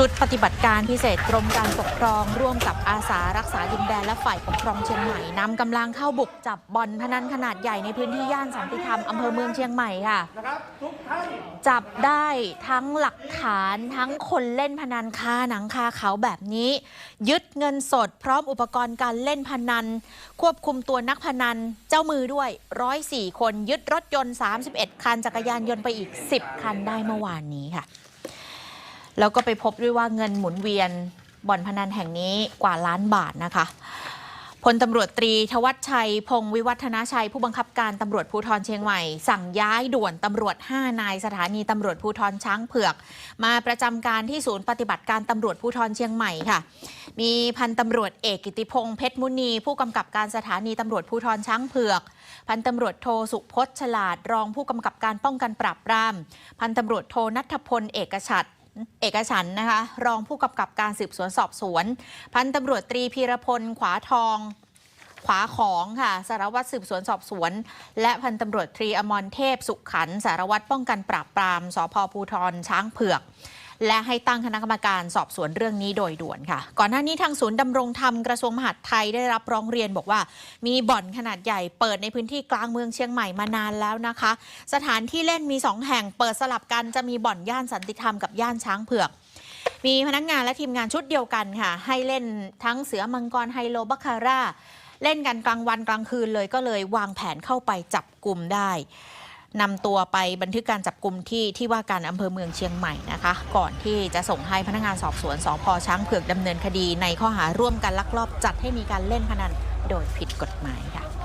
ชุดปฏิบัติการพิเศษกรมการปกครอง ร่วมกับอาสารักษาดินแดนและฝ่ายปกครองเชียงใหม่นำกำลังเข้าบุกจับบ่อนพนันขนาดใหญ่ในพื้นที่ย่านสันติธรรมอำเภอเมืองเชียงใหม่ค่ะนะครับทุกท่านจับได้ทั้งหลักฐานทั้งคนเล่นพนันคาหนังคาเขาแบบนี้ ยึดเงินสด พร้อมอุปกรณ์การเล่นพนัน ควบคุมตัวนักพนันเจ้ามือด้วย 104 คนยึดรถยนต์ 31 คันจักรยานยนต์ไปอีก 10 คันได้เมื่อวานนี้ค่ะ แล้วก็ไปพบด้วยว่าเงินหมุนเวียนบ่อนพนันแห่งนี้กว่าล้านบาทนะคะพลตำรวจตรีทวัชชัย พงวิวัฒนาชัย ผู้บังคับการตำรวจภูธรเชียงใหม่ สั่งย้ายด่วนตำรวจ 5 นายสถานีตำรวจภูธรช้างเผือก มาประจำการที่ศูนย์ปฏิบัติการตำรวจภูธรเชียงใหม่ค่ะ มีพันตำรวจเอกกิติพงศ์เพชรมุนี ผู้กำกับการสถานีตำรวจภูธรช้างเผือก พันตำรวจโทสุพจน์ฉลาดรองผู้กำกับการป้องกันปราบปราม พันตำรวจโทนัทพลเอกชัด เอกฉันนะคะ รองผู้กำกับการสืบสวนสอบสวน พันตำรวจตรีพีรพลขวาทอง ขวาของค่ะสารวัตรสืบสวนสอบสวน และพันตำรวจตรีอมรเทพสุขขันสารวัตรป้องกันปราบปรามสพภูทรช้างเผือก และให้ตั้งคณะกรรมการสอบสวนเรื่องนี้โดยด่วนค่ะ ก่อนหน้านี้ทางศูนย์ดำรงธรรมกระทรวงมหาดไทยได้รับร้องเรียนบอกว่า มีบ่อนขนาดใหญ่เปิดในพื้นที่กลางเมืองเชียงใหม่มานานแล้วนะคะ สถานที่เล่นมีสองแห่งเปิดสลับกันจะมีบ่อนย่านสันติธรรมกับย่านช้างเผือกมีพนักงานและทีมงานชุดเดียวกันค่ะ ให้เล่นทั้งเสือมังกรไฮโลบัคคาร่า เล่นกันกลางวันกลางคืนเลยก็เลยวางแผนเข้าไปจับกลุ่มได้ นำตัวไปบันทึกการจับกลุ่มที่ที่ว่าการอำเภอเมืองเชียงใหม่นะคะ ก่อนที่จะส่งให้พนักงานสอบสวนสพช้างเผือกดำเนินคดี ในข้อหาร่วมกันลักลอบจัดให้มีการเล่นพนันโดยผิดกฎหมายค่ะ